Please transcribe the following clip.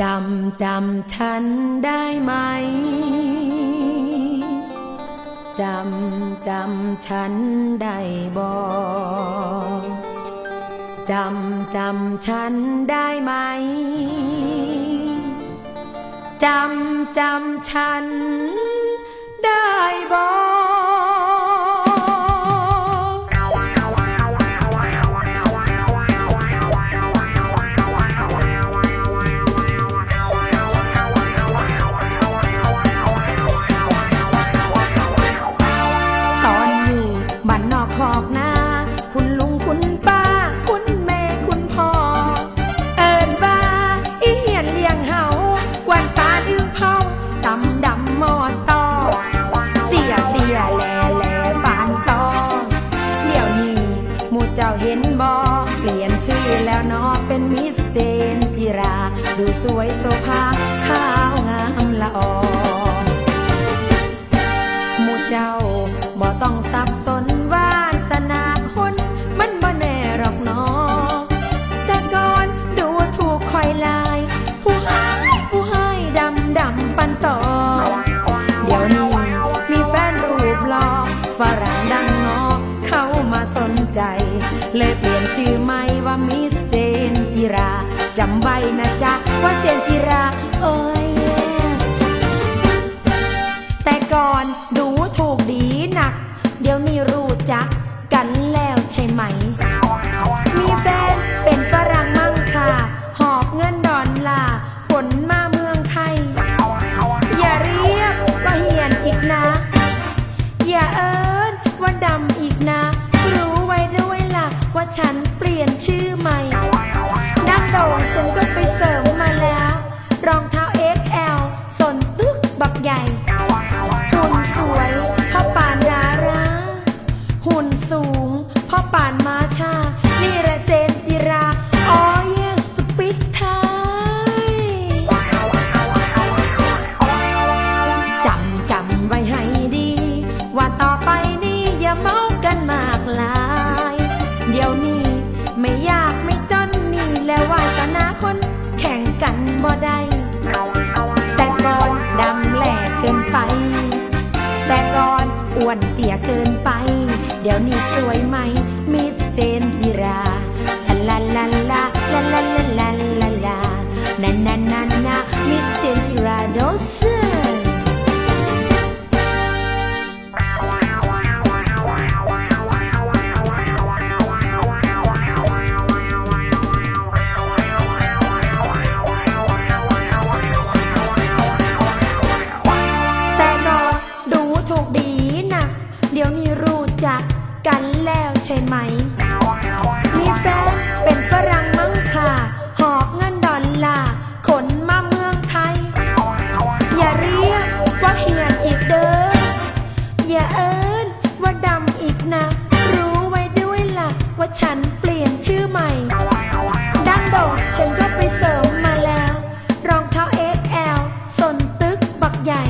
จำจำฉันได้ไหม จำจำฉันได้บ่จำจำฉันได้ไหม จำจำฉันได้บ่ต นอกคอกนาคุณลุงคุณป้า คุณแม่คุณพ่อ เอินว่าอีเหียนเลี้ยงเฮาวันตาดื้อเผาดำดำมอดตอเตียเตียแหล่แหล่ปานตอเดี๋ยวนี้หมู่เจ้าเห็นบอเปลี่ยนชื่อแล้วเนาะเป็นมิสเจนจิรา ดูสวยโซภา นใจ เลยเปลี่ยนชื่อใหม่ว่ามิสเจนจิราจำไว้นะจ๊ะว่าเจนจิราโอ้ย yes แต่ก่อนดูถูกดีหนัก เดี๋ยวนี้รู้จักกันแล้วใช่ไหม ฉันเปลี่ยนชื่อใหม่ ดังโด่งฉันก็ไปเสริมมาแล้ว รองเท้า XL สนตึกบักใหญ่ หุ่นสวยพ่อป่านดารา หุ่นสูงพ่อป่านมาชา นี่ระเจนจิรา บ่ได้ แต่ก่อนดำแหลกเกินไป แต่ก่อนอ้วนเตี้ยเกินไป เดี๋ยวนี้สวยไหม มิสเซนจิราลาลาลาลาลาลาลาลาลานานานานามิสเซนจิราโดเซ ฉันเปลี่ยนชื่อใหม่ ดังโด่งฉันก็ไปเสริมมาแล้ว รองเท้า XL สนตึกบักใหญ่